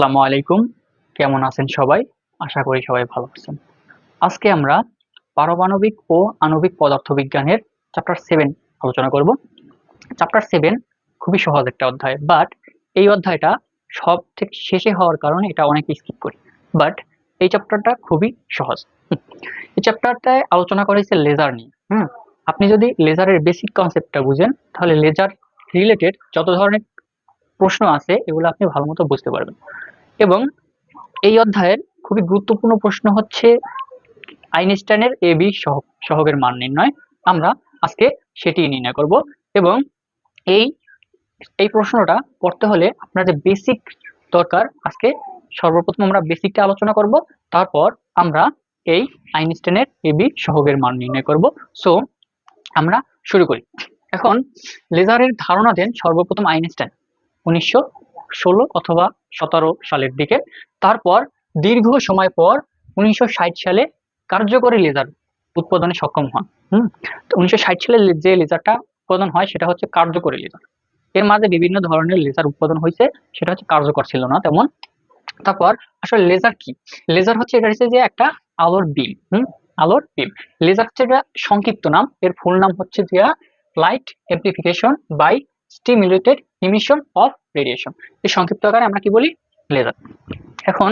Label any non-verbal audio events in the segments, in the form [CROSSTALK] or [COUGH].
আসসালামু আলাইকুম। কেমন আছেন সবাই? আশা করি সবাই ভালো আছেন। আজকে আমরা পারমাণবিক ও আণবিক পদার্থবিজ্ঞানের চ্যাপ্টার সেভেন আলোচনা করব। চ্যাপ্টার সেভেন খুবই সহজ একটা অধ্যায় বাট এই অধ্যায়টা সব থেকে শেষে হওয়ার কারণে এটা অনেকে স্কিপ করি। বাট এই চ্যাপ্টারটা খুবই সহজ। এই চ্যাপ্টারটায় আলোচনা করেছে লেজার নিয়ে, হুম? আপনি যদি লেজারের বেসিক কনসেপ্টটা বুঝেন, তাহলে লেজার রিলেটেড যত ধরনের প্রশ্ন আছে, এগুলো আপনি ভালো মতো বুঝতে পারবেন। এবং এই অধ্যায়ের খুবই গুরুত্বপূর্ণ প্রশ্ন হচ্ছে আইনস্টাইনের এ বি সহগ সহগের মান নির্ণয়। আমরা আজকে সেটি নির্ণয় করব এবং এই এই প্রশ্নটা করতে হলে আপনার যে বেসিক দরকার। আজকে সর্বপ্রথম আমরা বেসিকটা আলোচনা করব, তারপর আমরা এই আইনস্টাইনের এ বি সহগের মান নির্ণয় করব। সো আমরা শুরু করি। এখন, লেজারের ধারণা দেন সর্বপ্রথম আইনস্টাইন। উনিশশো ষোলো অথবা সতেরো সালের দিকে। তারপর দীর্ঘ সময় পর উনিশশো ষাট সালে কার্যকরী লেজার উৎপাদনে সক্ষম হন। হুম? তো উনিশশো ষাট সালে যে লেজারটা উৎপাদন হয় সেটা হচ্ছে কার্যকরী লেজার এর মাঝে বিভিন্ন ধরনের লেজার উৎপাদন হয়েছে, সেটা হচ্ছে কার্যকর ছিল না তেমন। তারপর আসলে লেজার কি? লেজার হচ্ছে এটা হচ্ছে যে একটা আলোর বিম হুম? আলোর বিম লেজার হচ্ছে সংক্ষিপ্ত নাম, এর ফুল নাম হচ্ছে যে light amplification by stimulated emission of radiation এই সংক্ষিপ্ত আকারে আমরা কি বলি? লেজার এখন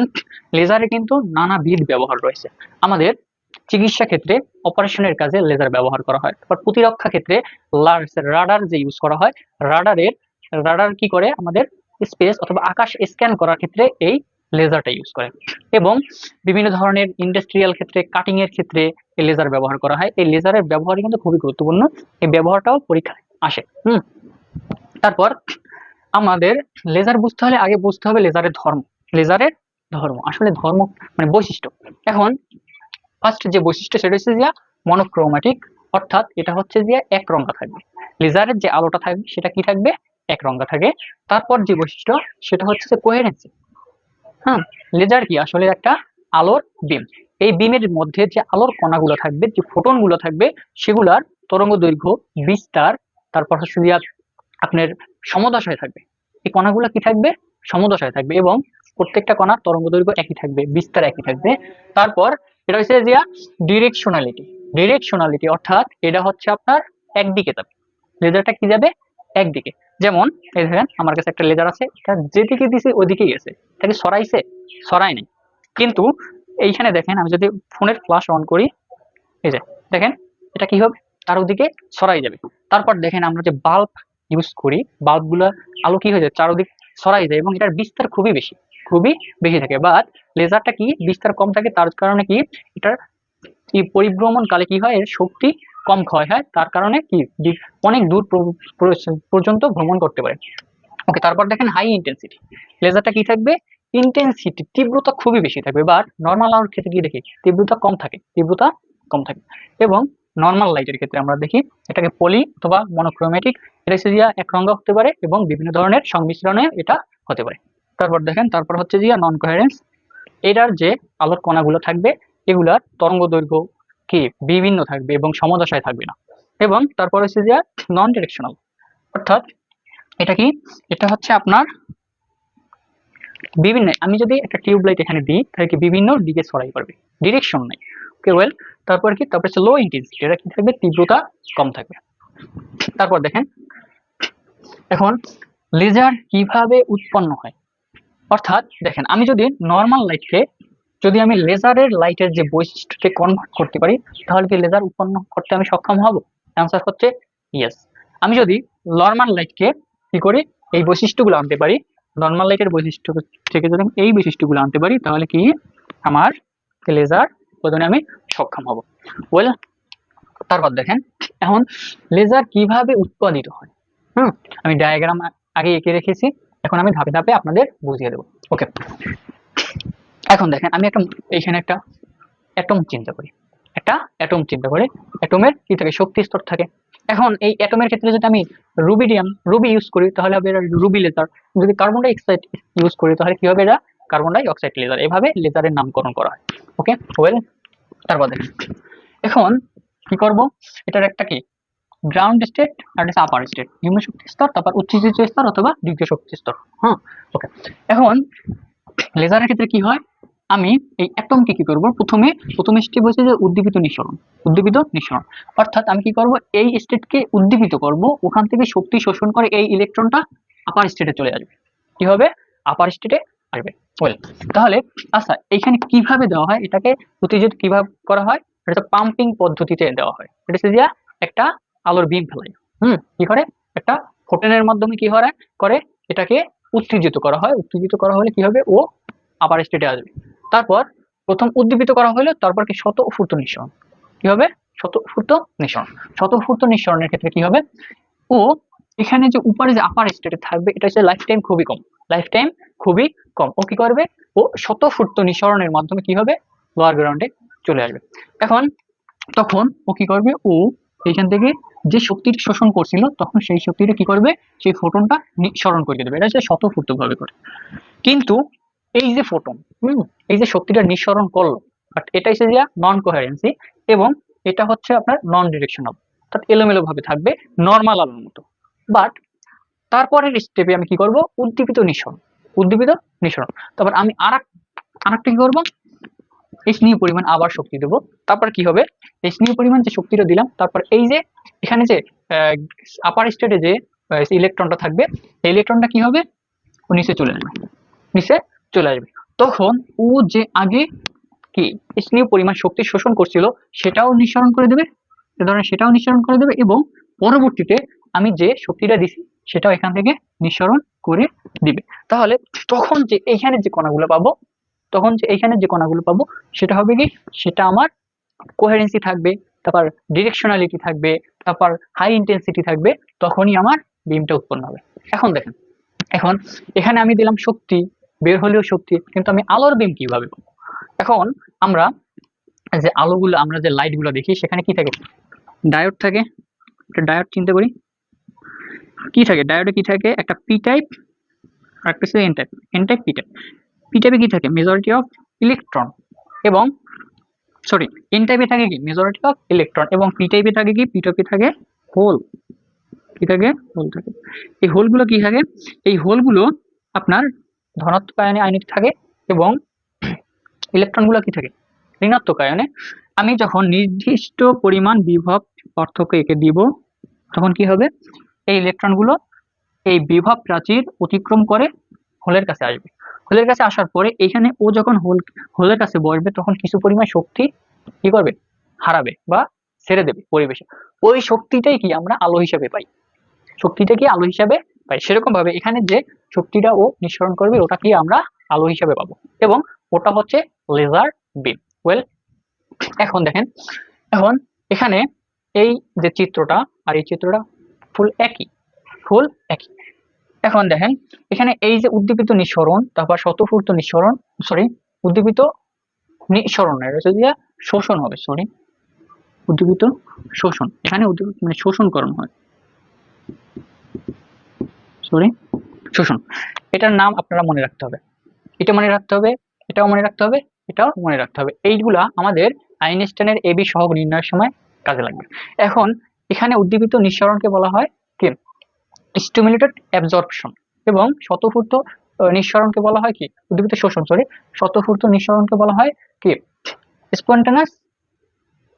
লেজারে কিন্তু নানাবিধ ব্যবহার রয়েছে। আমাদের চিকিৎসা ক্ষেত্রে অপারেশনের কাজে লেজার ব্যবহার করা হয়। তারপর প্রতিরক্ষা ক্ষেত্রে রাডার যে ইউজ করা হয় রাডারের রাডার কি করে? আমাদের স্পেস অথবা আকাশ স্ক্যান করার ক্ষেত্রে এই লেজারটা ইউজ করে। এবং বিভিন্ন ধরনের ইন্ডাস্ট্রিয়াল ক্ষেত্রে কাটিং এর ক্ষেত্রে এই লেজার ব্যবহার করা হয়। এই লেজারের ব্যবহার কিন্তু খুবই গুরুত্বপূর্ণ। এই ব্যবহারটাও পরীক্ষায় আসে। হুম? তারপর আমাদের লেজার বুঝতে হলে আগে বুঝতে হবে লেজারের ধর্ম। লেজারের ধর্ম, আসলে ধর্ম মানে বৈশিষ্ট্য। এখন ফার্স্ট যে বৈশিষ্ট্য সেটা হচ্ছে যে মনোক্রোম্যাটিক অর্থাৎ এটা হচ্ছে যে এক রঙা থাকবে। লেজারের যে আলোটা থাকবে, সেটা কি থাকবে? এক রঙা থাকে। তারপর যে বৈশিষ্ট্য, সেটা হচ্ছে যে কোহেরেন্সি হ্যাঁ লেজার কি? আসলে একটা আলোর বিম এই বিমের মধ্যে যে আলোর কণাগুলো থাকবে, যে ফোটনগুলো থাকবে, সেগুলার তরঙ্গ দৈর্ঘ্য বিস্তার তারপর হচ্ছে আপনার সমদশায় থাকবে। এই কণাগুলো কি থাকবে? সমদশায় থাকবে এবং প্রত্যেকটা কণার তরঙ্গ দৈর্ঘ্য একই থাকবে, বিস্তার একই থাকবে। তারপর এটা হচ্ছে যে ডিরেকশনালিটি ডিরেকশনালিটি অর্থাৎ এটা হচ্ছে আপনার একদিকে যাবে। লেজারটা কি যাবে? একদিকে। যেমন, এই দেখেন, আমার কাছে একটা লেজার আছে, এটা যেদিকে দিছে ওইদিকেই গেছে। এটাকে সরাইছে? সরাই নাই। কিন্তু এইখানে দেখেন, আমি যদি ফোনের ফ্লাশ অন করি, এই যে, দেখেন, এটা কি হবে? তার ওদিকে সরাই যাবে। তারপর দেখেন, আমরা যে বাল্ব ইউজ করি, বাল্বগুলো আলো কি হয়ে যায়, চারোদিক সরাই যায় এবং এটার বিস্তার খুবই বেশি খুবই বেশি থাকে। বাট লেজারটা কি? বিস্তার কম থাকে, তার কারণে কি? এটার এই পরিভ্রমণ কালে কি হয়? এর শক্তি কম ক্ষয় হয়, তার কারণে কি? অনেক দূর প্র- প্র- পর্যন্ত ভ্রমণ করতে পারে। ওকে তারপর দেখেন হাই ইন্টেন্সিটি লেজারটা কি থাকবে? ইন্টেন্সিটি তীব্রতা খুবই বেশি থাকবে। বাট নর্মাল আলোর ক্ষেত্রে কি দেখি, তীব্রতা কম থাকে, তীব্রতা কম থাকে। এবং নর্মাল লাইটের ক্ষেত্রে আমরা দেখি, এটাকে পলি অথবা মনোক্রোমেটিক এটা হচ্ছে যে এক রঙা হতে পারে এবং বিভিন্ন ধরনের সংমিশ্রণে এটা হতে পারে। তারপর দেখেন, তারপর হচ্ছে যে নন কোহেরেন্স এটার যে আলোর কণাগুলো থাকবে, এগুলার তরঙ্গ দৈর্ঘ্য কি? বিভিন্ন থাকবে এবং সমদশায় থাকবে না। এবং তারপর হচ্ছে যে নন ডিরেকশনাল অর্থাৎ এটা কি? এটা হচ্ছে আপনার বিভিন্ন, আমি যদি একটা টিউব লাইট এখানে দিই, তাহলে কি বিভিন্ন দিকে ছড়াই পারবে। ডিরেকশন নাই। ওকে ওয়েল তারপর কি? তারপর হচ্ছে লো ইন্টেন্সিটি এটা কি থাকবে? তীব্রতা কম থাকবে। তারপর দেখেন এখন লেজার কীভাবে উৎপন্ন হয়? অর্থাৎ দেখেন, আমি যদি নর্মাল লাইটকে যদি আমি লেজারের লাইটের যে বৈশিষ্ট্যকে কনভার্ট করতে পারি, তাহলে কি লেজার উৎপন্ন করতে আমি সক্ষম হব? অ্যান্সার হচ্ছে ইয়েস আমি যদি নর্মাল লাইটকে কি করি, এই বৈশিষ্ট্যগুলো আনতে পারি নর্মাল লাইটের বৈশিষ্ট্য থেকে যদি আমি এই বৈশিষ্ট্যগুলো আনতে পারি, তাহলে কি আমার লেজার উৎপাদনে আমি সক্ষম হব। ওয়েল তারপর দেখেন, এখন লেজার কীভাবে উৎপাদিত হয়? হুম, আমি ডায়াগ্রাম আগে এঁকে রেখেছি, এখন আমি ধাপে ধাপে আপনাদের বুঝিয়ে দেবো। ওকে এখন দেখেন, আমি একটা, এইখানে একটা অ্যাটম চিন্তা করি। একটা অ্যাটম চিন্তা করে। অ্যাটমের কি থাকে? শক্তি স্তর থাকে। এখন এই অ্যাটমের ক্ষেত্রে যদি আমি রুবিডিয়াম রুবি ইউজ করি, তাহলে হবে এটা রুবি লেজার যদি কার্বন ডাই অক্সাইড ইউজ করি, তাহলে কি হবে এটা? কার্বন ডাই অক্সাইড লেজার এভাবে লেজারের নামকরণ করা হয়। ওকে ওয়েল তারপর দেখেন। এখন কি করব? এটার একটা কি? গ্রাউন্ড স্টেট আর হচ্ছে আপার স্টেট নিম্ন শক্তি স্তর, তারপর উচ্চ শক্তি স্তর অথবা দ্বিতীয় শক্তি স্তর হ্যাঁ ওকে এখন লেজারের ক্ষেত্রে কি হয়? আমি এই অ্যাটমকে কি করব? প্রথমে, প্রথম স্টেপ হচ্ছে যে উদ্দীপিত নিঃসরণ উদ্দীপিত নিঃসরণ। অর্থাৎ আমি কি করব? এই স্টেটকে উদ্দীপিত করব, ওখান থেকে শক্তি শোষণ করে এই ইলেকট্রনটা আপার স্টেটে চলে আসবে। কি হবে? আপার স্টেটে আসবে। ওয়েল তাহলে আচ্ছা এইখানে কীভাবে দেওয়া হয়? এটাকে উত্তেজিত কীভাবে করা হয়? এটা পাম্পিং পদ্ধতিতে দেওয়া হয়। এটা হচ্ছে একটা আলোর বিম ফেলাই হুম, কি করে? একটা ফোটনের মাধ্যমে কি হয়? করে এটাকে উত্তেজিত করা হয়। উত্তেজিত করা হলে কি হবে? ও আপার স্টেটে আসবে। তারপর প্রথম উদ্দীপিত করা হলো, তারপর কি? শত ফুর্ত নিঃসরণ। কি হবে? শত ফুর্ত নিঃসরণ। শত ফুর্ত নিঃসরণের ক্ষেত্রে কি হবে? ও এখানে যে উপরে যে আপার স্টেটে থাকবে, এটা হচ্ছে লাইফ টাইম খুবই কম। লাইফ টাইম খুবই কম। ও কি করবে? ও শত ফুর্ত নিঃসরণের মাধ্যমে কি হবে? লোয়ার গ্রাউন্ডে চলে আসবে। এখন, তখন ও কি করবে? ও এইখান থেকে যে শক্তিটি শোষণ করছিল, তখন সেই শক্তিটা কি করবে? সেই ফোটনটা নিঃসরণ করে দেবে। এটা হচ্ছে শতফুর্ত ভাবে করে। কিন্তু এই যে ফোটন হুম, এই যে শক্তিটা নিঃসরণ করল বাট এটা হচ্ছে যে নন কোহারেন্সি এবং এটা হচ্ছে আপনার নন ডিরেকশনাল অর্থাৎ এলোমেলো ভাবে থাকবে নর্মাল আলোর মতো। বাট তারপরের স্টেপে আমি কি করব? উদ্দীপিত নিঃসরণ উদ্দীপিত নিঃসরণ। তারপর আমি আর আরেকটা কি করব? স্নেহ পরিমাণ আবার শক্তি দেব। তারপর কি হবে? এই স্নেহ পরিমাণ যে শক্তিটা দিলাম, তারপর এই যে, এখানে যে আপার স্টেটে যে ইলেকট্রনটা থাকবে এই ইলেকট্রনটা কি হবে? ও নিচে চলে আসবে। নিচে চলে আসবে। তখন ও যে আগে কি স্নেহ পরিমাণ শক্তি শোষণ করছিল, সেটাও নিঃসরণ করে দেবে। এ ধরনের সেটাও নিঃসরণ করে দেবে এবং পরবর্তীতে আমি যে শক্তিটা দিছি, সেটাও এখান থেকে নিঃসরণ করে দিবে। তাহলে তখন যে এইখানে যে কণাগুলো পাবো তখন যে এইখানে যে কণাগুলো পাবো, সেটা হবে কি? সেটা আমার কোহেরেন্সি থাকবে, তারপর ডিরেকশনালিটি থাকবে, তারপর হাই ইন্টেন্সিটি থাকবে, তখনই আমার বিমটা উৎপন্ন হবে। এখন দেখেন, এখন এখানে আমি দিলাম শক্তি, বের হলেও শক্তি, কিন্তু আমি আলোর বিম কীভাবে পাবো? এখন আমরা যে আলোগুলো, আমরা যে লাইটগুলো দেখি, সেখানে কি থাকে? ডায়োড থাকে, একটা ডায়োড চিন্তা করি কি থাকে? ডায়োডে কি থাকে? একটা পি টাইপ আর একটা N type N type P type টাইপে কি থাকে? মেজরিটি অফ ইলেকট্রন এবং সরি এন টাইপে থাকে কি? মেজরিটি অফ ইলেকট্রন এবং পি টাইপে থাকে কি? পি থাকে হোল কি থাকে? হোল থাকে। এই হোলগুলো কি থাকে? এই হোলগুলো আপনার ধনাত্মক আয়নে আয়নিক থাকে এবং ইলেকট্রনগুলো কি থাকে? ঋণাত্মক আয়নে আমি যখন নির্দিষ্ট পরিমাণ বিভব পার্থক্য একে দিব, তখন কি হবে? এই ইলেকট্রনগুলো এই বিভব প্রাচীর অতিক্রম করে হোলের কাছে আসবে। হোলের কাছে আসার পরে এখানে ও যখন হোল, হোলের কাছে বসবে তখন কিছু পরিমাণ শক্তি কি করবে? হারাবে বা ছেড়ে দেবে পরিবেশে। ওই শক্তিটাই কি আমরা আলো হিসাবে পাই? শক্তিটা কি আলো হিসাবে পাই? সেরকম ভাবে এখানে যে শক্তিটা ও নিঃসরণ করবে, ওটা কি আমরা আলো হিসাবে পাবো। এবং ওটা হচ্ছে লেজার বিম ওয়েল এখন দেখেন, এখন এখানে এই যে চিত্রটা, আর এই চিত্রটা ফুল একই ফুল একই। এখন দেখেন, এখানে এই যে উদ্দীপিত নিঃসরণ, তারপর শতফূর্ত নিঃসরণ সরি উদ্দীপিত নিঃসরণ, এটা হচ্ছে যে শোষণ হবে সরি উদ্দীপিত শোষণ, এখানে উদ্দীপিত মানে শোষণকরণ হয়। সরি শোষণ, এটার নাম আপনারা মনে রাখতে হবে, এটা মনে রাখতে হবে, এটাও মনে রাখতে হবে, এটাও মনে রাখতে হবে, এইগুলা আমাদের আইনস্টাইনের এবি সহগ নির্ণয়ের সময় কাজে লাগবে। এখন, এখানে উদ্দীপিত নিঃসরণকে বলা হয় কি? স্টিমুলেটেড অ্যাবজর্পশন এবং শতফূর্ত নিঃসরণকে বলা হয় কি? উদ্দীপিত শোষণ সরি শতফূর্ত নিঃসরণকে বলা হয় কি? স্পন্টানাস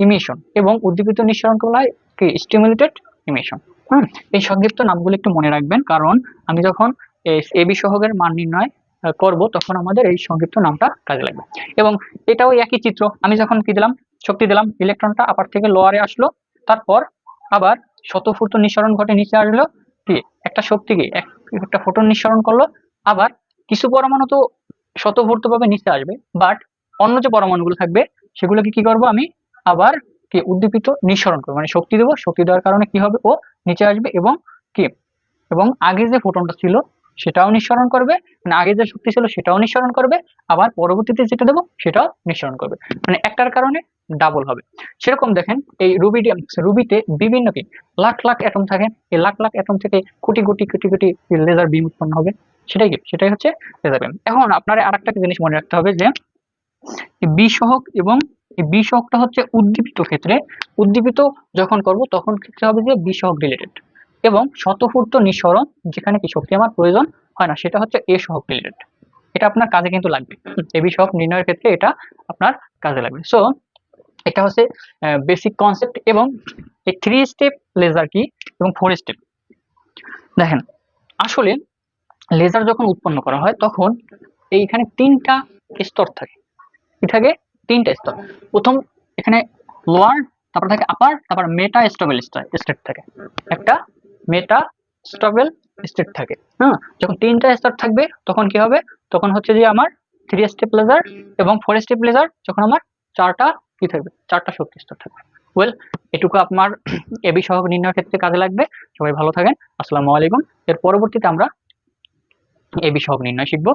ইমিশন এবং উদ্দীপিত নিঃসরণকে বলা হয় কি? স্টিমুলেটেড ইমিশন হুম, এই সংক্ষিপ্ত নামগুলো একটু মনে রাখবেন, কারণ আমি যখন এবি সহগের মান নির্ণয় করব, তখন আমাদের এই সংক্ষিপ্ত নামটা কাজে লাগবে। এবং এটাও একই চিত্র, আমি যখন কি দিলাম? শক্তি দিলাম ইলেকট্রনটা আপার থেকে লোয়ারে আসলো, তারপর আবার শতফূর্ত নিঃসরণ ঘটে নিচে আসলো কি একটা শক্তিকে একটা ফোটন নিঃসরণ করল, আবার কিছু পরমাণু তো শতভূর্ত ভাবে নিচে আসবে বাট অন্য যে পরমাণুগুলো থাকবে, সেগুলোকে কি করব আমি? আবার কি? উদ্দীপিত নিঃসরণ করব মানে শক্তি দেবো, শক্তি দেওয়ার কারণে কি হবে? ও নিচে আসবে এবং কি? এবং আগে যে ফোটনটা ছিল সেটাও নিঃসরণ করবে। মানে আগে যে শক্তি ছিল সেটাও নিঃসরণ করবে। আবার পরবর্তীতে যেটা দেবো সেটাও নিঃসরণ করবে। মানে একটার কারণে ডাবল হবে। সেরকম দেখেন এই রুবি রুবিতে বিভিন্ন কি? লাখ লাখ অ্যাটম থাকে। এই লাখ লাখ অ্যাটম থেকে কোটি কোটি কোটি কোটি লেজার বিম উৎপন্ন হবে। সেটাই কি? সেটাই হচ্ছে লেজার বিম এখন আপনারা আর একটা জিনিস মনে রাখতে হবে যে বিসহক এবং এই বিসহকটা হচ্ছে উদ্দীপিত ক্ষেত্রে। উদ্দীপিত যখন করব তখন ক্ষেত্রে হবে যে বিসহক রিলেটেড এবং শতফূর্ত নিঃসরণ, যেখানে কি শক্তি আমার প্রয়োজন হয় না, সেটা হচ্ছে এ সহক রিলেটেড এটা আপনার কাজে কিন্তু লাগবে। এ বিষয়ক নির্ণয়ের ক্ষেত্রে এটা আপনার কাজে লাগবে। সো এটা হচ্ছে বেসিক কনসেপ্ট এবং এই থ্রি স্টেপ লেজার কি এবং ফোর স্টেপ দেখেন, আসলে লেজার যখন উৎপন্ন করা হয়, তখন এইখানে তিনটা স্তর থাকে। কি থাকে? তিনটা স্তর। প্রথম, এখানে লোয়ার তারপর থাকে আপার তারপর মেটা স্টেবল স্টেট থাকে। একটা মেটা স্টেবল স্টেট থাকে হ্যাঁ যখন তিনটা স্তর থাকবে, তখন কি হবে? তখন হচ্ছে যে আমার থ্রি স্টেপ লেজার এবং ফোর স্টেপ লেজার যখন আমার চারটা কি থাকবে, চারটা শক্তি স্তর থাকবে। ওয়েল এটুকু আপনার [CLEARS THROAT] এ বিষয় নির্ণয়ের ক্ষেত্রে কাজে লাগবে। সবাই ভালো থাকেন। আসসালামু আলাইকুম। এর পরবর্তীতে আমরা এ বিষয়ক নির্ণয় শিখব।